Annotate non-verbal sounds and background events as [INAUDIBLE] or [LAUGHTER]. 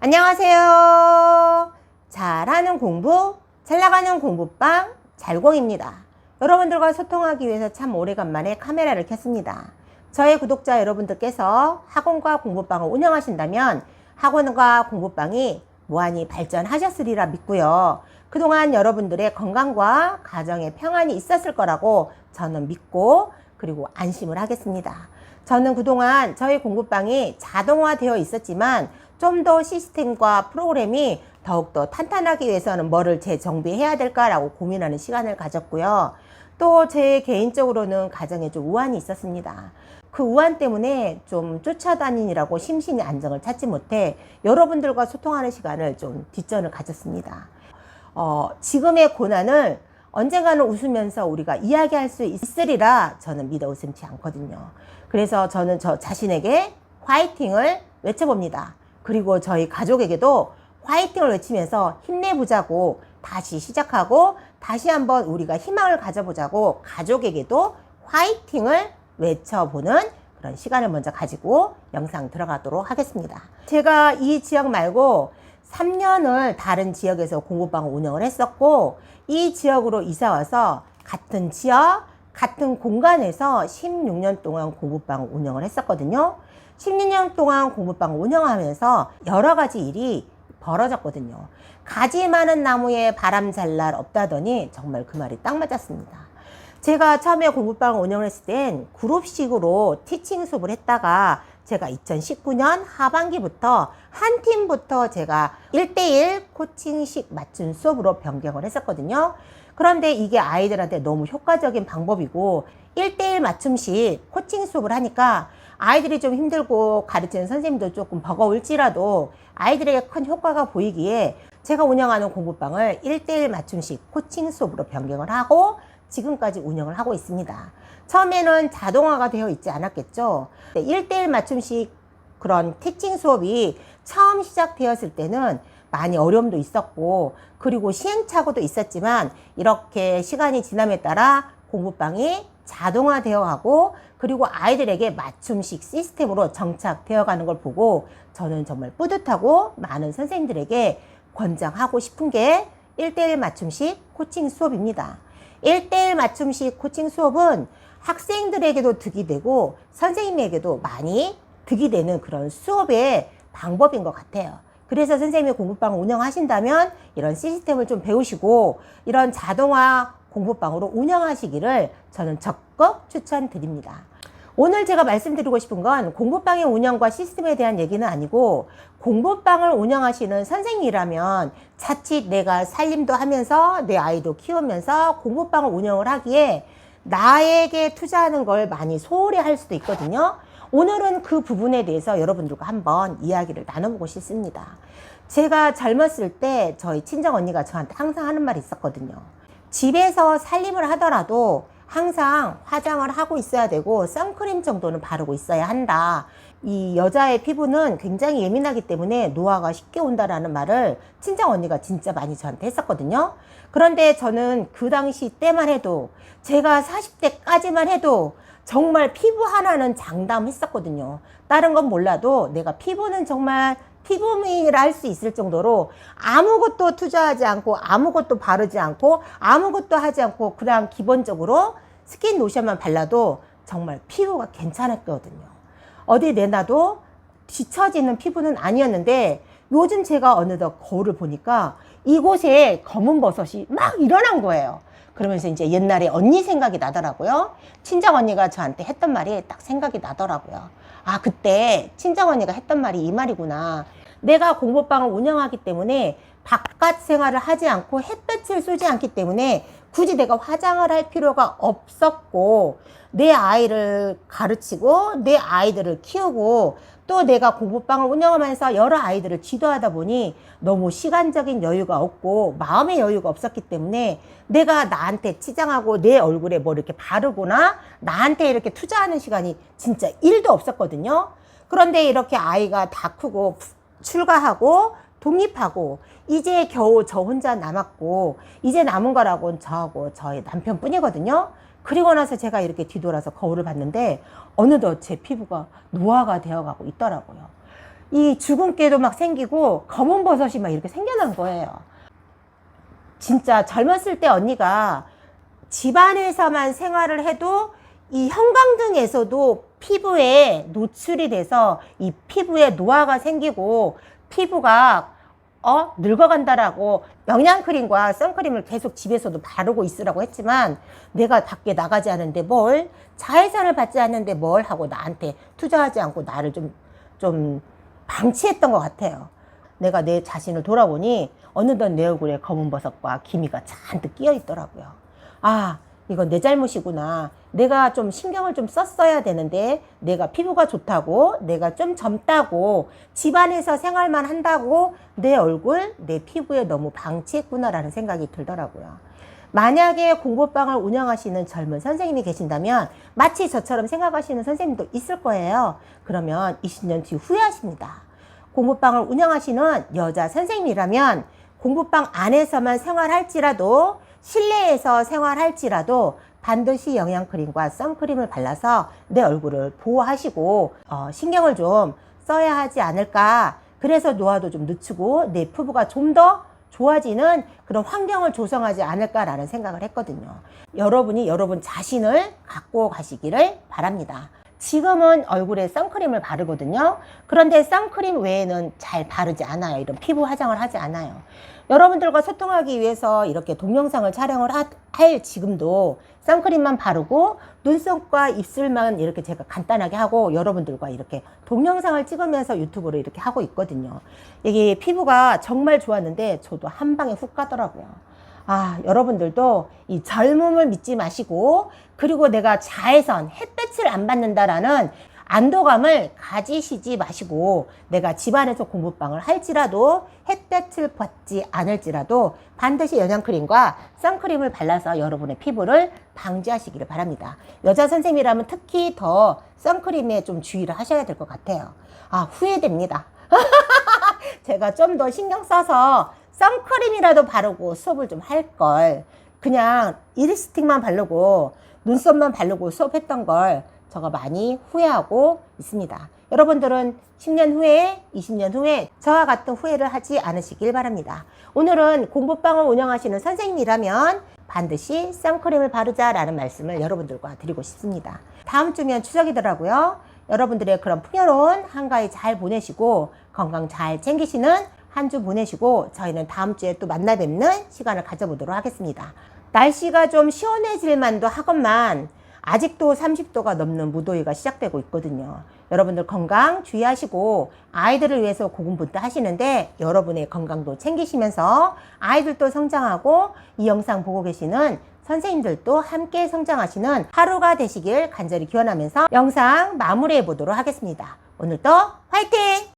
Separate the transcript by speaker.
Speaker 1: 안녕하세요. 잘하는 공부, 잘 나가는 공부방 잘공입니다. 여러분들과 소통하기 위해서 참 오래간만에 카메라를 켰습니다. 저의 구독자 여러분들께서 학원과 공부방을 운영하신다면 학원과 공부방이 무한히 발전하셨으리라 믿고요. 그동안 여러분들의 건강과 가정의 평안이 있었을 거라고 저는 믿고 그리고 안심을 하겠습니다. 저는 그동안 저희 공부방이 자동화되어 있었지만 좀 더 시스템과 프로그램이 더욱더 탄탄하기 위해서는 뭐를 재정비해야 될까라고 고민하는 시간을 가졌고요. 또 제 개인적으로는 가정에 좀 우환이 있었습니다. 그 우환 때문에 좀 쫓아다니느라고 심신의 안정을 찾지 못해 여러분들과 소통하는 시간을 좀 뒷전을 가졌습니다. 어, 지금의 고난을 언젠가는 웃으면서 우리가 이야기할 수 있으리라 저는 믿어 의심치 않거든요. 그래서 저는 저 자신에게 화이팅을 외쳐봅니다. 그리고 저희 가족에게도 화이팅을 외치면서 힘내보자고 다시 시작하고 다시 한번 우리가 희망을 가져보자고 가족에게도 화이팅을 외쳐보는 그런 시간을 먼저 가지고 영상 들어가도록 하겠습니다. 제가 이 지역 말고 3년을 다른 지역에서 공부방을 운영을 했었고 이 지역으로 이사 와서 같은 지역, 같은 공간에서 16년 동안 공부방을 운영을 했었거든요. 16년 동안 공부방을 운영하면서 여러 가지 일이 벌어졌거든요. 가지 많은 나무에 바람 잘 날 없다더니 정말 그 말이 딱 맞았습니다. 제가 처음에 공부방을 운영을 했을 땐 그룹식으로 티칭 수업을 했다가 제가 2019년 하반기부터 한 팀부터 제가 1대1 코칭식 맞춤 수업으로 변경을 했었거든요. 그런데 이게 아이들한테 너무 효과적인 방법이고 1대1 맞춤식 코칭 수업을 하니까 아이들이 좀 힘들고 가르치는 선생님도 조금 버거울지라도 아이들에게 큰 효과가 보이기에 제가 운영하는 공부방을 1대1 맞춤식 코칭 수업으로 변경을 하고 지금까지 운영을 하고 있습니다. 처음에는 자동화가 되어 있지 않았겠죠. 1대1 맞춤식 그런 티칭 수업이 처음 시작되었을 때는 많이 어려움도 있었고 그리고 시행착오도 있었지만 이렇게 시간이 지남에 따라 공부방이 자동화되어 가고 그리고 아이들에게 맞춤식 시스템으로 정착되어 가는 걸 보고 저는 정말 뿌듯하고 많은 선생님들에게 권장하고 싶은 게 1대1 맞춤식 코칭 수업입니다. 1대1 맞춤식 코칭 수업은 학생들에게도 득이 되고 선생님에게도 많이 득이 되는 그런 수업의 방법인 것 같아요. 그래서 선생님이 공부방을 운영하신다면 이런 시스템을 좀 배우시고 이런 자동화 공부방으로 운영하시기를 저는 적극 추천드립니다. 오늘 제가 말씀드리고 싶은 건 공부방의 운영과 시스템에 대한 얘기는 아니고 공부방을 운영하시는 선생님이라면 자칫 내가 살림도 하면서 내 아이도 키우면서 공부방을 운영을 하기에 나에게 투자하는 걸 많이 소홀히 할 수도 있거든요. 오늘은 그 부분에 대해서 여러분들과 한번 이야기를 나눠보고 싶습니다. 제가 젊었을 때 저희 친정 언니가 저한테 항상 하는 말이 있었거든요. 집에서 살림을 하더라도 항상 화장을 하고 있어야 되고 선크림 정도는 바르고 있어야 한다. 이 여자의 피부는 굉장히 예민하기 때문에 노화가 쉽게 온다라는 말을 친정 언니가 진짜 많이 저한테 했었거든요. 그런데 저는 그 당시 때만 해도 제가 40대까지만 해도 정말 피부 하나는 장담했었거든요. 다른 건 몰라도 내가 피부는 정말 피부미라 할 수 있을 정도로 아무것도 투자하지 않고 아무것도 바르지 않고 아무것도 하지 않고 그냥 기본적으로 스킨 로션만 발라도 정말 피부가 괜찮았거든요. 어디 내놔도 뒤처지는 피부는 아니었는데 요즘 제가 어느덧 거울을 보니까 이곳에 검은 버섯이 막 일어난 거예요. 그러면서 이제 옛날에 언니 생각이 나더라고요. 친정 언니가 저한테 했던 말이 딱 생각이 나더라고요. 아, 그때 친정 언니가 했던 말이 이 말이구나. 내가 공부방을 운영하기 때문에 바깥 생활을 하지 않고 햇볕을 쏘지 않기 때문에 굳이 내가 화장을 할 필요가 없었고 내 아이를 가르치고 내 아이들을 키우고 또 내가 공부방을 운영하면서 여러 아이들을 지도하다 보니 너무 시간적인 여유가 없고 마음의 여유가 없었기 때문에 내가 나한테 치장하고 내 얼굴에 뭐 이렇게 바르거나 나한테 이렇게 투자하는 시간이 진짜 일도 없었거든요. 그런데 이렇게 아이가 다 크고 출가하고 독립하고 이제 겨우 저 혼자 남았고 이제 남은 거라고는 저하고 저의 남편뿐이거든요. 그리고 나서 제가 이렇게 뒤돌아서 거울을 봤는데 어느덧 제 피부가 노화가 되어가고 있더라고요. 이 주근깨도 막 생기고 검은 버섯이 막 이렇게 생겨난 거예요. 진짜 젊었을 때 언니가 집안에서만 생활을 해도 이 형광등에서도 피부에 노출이 돼서 이 피부에 노화가 생기고 피부가 어 늙어간다라고 영양크림과 선크림을 계속 집에서도 바르고 있으라고 했지만 내가 밖에 나가지 않는데 뭘 자외선을 받지 않는데 뭘 하고 나한테 투자하지 않고 나를 좀좀 방치했던 것 같아요. 내가 내 자신을 돌아보니 어느덧 내 얼굴에 검은 버섯과 기미가 잔뜩 끼어 있더라고요. 아, 이건 내 잘못이구나. 내가 좀 신경을 좀 썼어야 되는데, 내가 피부가 좋다고, 내가 좀 젊다고, 집안에서 생활만 한다고, 내 얼굴, 내 피부에 너무 방치했구나라는 생각이 들더라고요. 만약에 공부방을 운영하시는 젊은 선생님이 계신다면, 마치 저처럼 생각하시는 선생님도 있을 거예요. 그러면 20년 뒤 후회하십니다. 공부방을 운영하시는 여자 선생님이라면 공부방 안에서만 생활할지라도 실내에서 생활할지라도 반드시 영양크림과 선크림을 발라서 내 얼굴을 보호하시고 어, 신경을 좀 써야 하지 않을까. 그래서 노화도 좀 늦추고 내 피부가 좀 더 좋아지는 그런 환경을 조성하지 않을까라는 생각을 했거든요. 여러분이 여러분 자신을 갖고 가시기를 바랍니다. 지금은 얼굴에 선크림을 바르거든요. 그런데 선크림 외에는 잘 바르지 않아요. 이런 피부 화장을 하지 않아요. 여러분들과 소통하기 위해서 이렇게 동영상을 촬영을 하- 할 지금도 선크림만 바르고 눈썹과 입술만 이렇게 제가 간단하게 하고 여러분들과 이렇게 동영상을 찍으면서 유튜브로 이렇게 하고 있거든요. 이게 피부가 정말 좋았는데 저도 한 방에 훅 가더라고요. 아, 여러분들도 이 젊음을 믿지 마시고, 그리고 내가 자외선, 햇볕을 안 받는다라는 안도감을 가지시지 마시고, 내가 집안에서 공부방을 할지라도, 햇볕을 받지 않을지라도, 반드시 영양크림과 선크림을 발라서 여러분의 피부를 방지하시기를 바랍니다. 여자 선생님이라면 특히 더 선크림에 좀 주의를 하셔야 될 것 같아요. 아, 후회됩니다. [LAUGHS] 제가 좀 더 신경 써서 선크림이라도 바르고 수업을 좀 할 걸. 그냥 립스틱만 바르고 눈썹만 바르고 수업했던 걸 제가 많이 후회하고 있습니다. 여러분들은 10년 후에, 20년 후에 저와 같은 후회를 하지 않으시길 바랍니다. 오늘은 공부방을 운영하시는 선생님이라면 반드시 선크림을 바르자라는 말씀을 여러분들과 드리고 싶습니다. 다음 주면 추석이더라고요. 여러분들의 그런 풍요로운 한가위 잘 보내시고 건강 잘 챙기시는 한 주 보내시고 저희는 다음 주에 또 만나 뵙는 시간을 가져보도록 하겠습니다. 날씨가 좀 시원해질 만도 하건만 아직도 30도가 넘는 무더위가 시작되고 있거든요. 여러분들 건강 주의하시고 아이들을 위해서 고군분투 하시는데 여러분의 건강도 챙기시면서 아이들도 성장하고 이 영상 보고 계시는 선생님들도 함께 성장하시는 하루가 되시길 간절히 기원하면서 영상 마무리해 보도록 하겠습니다. 오늘도 화이팅!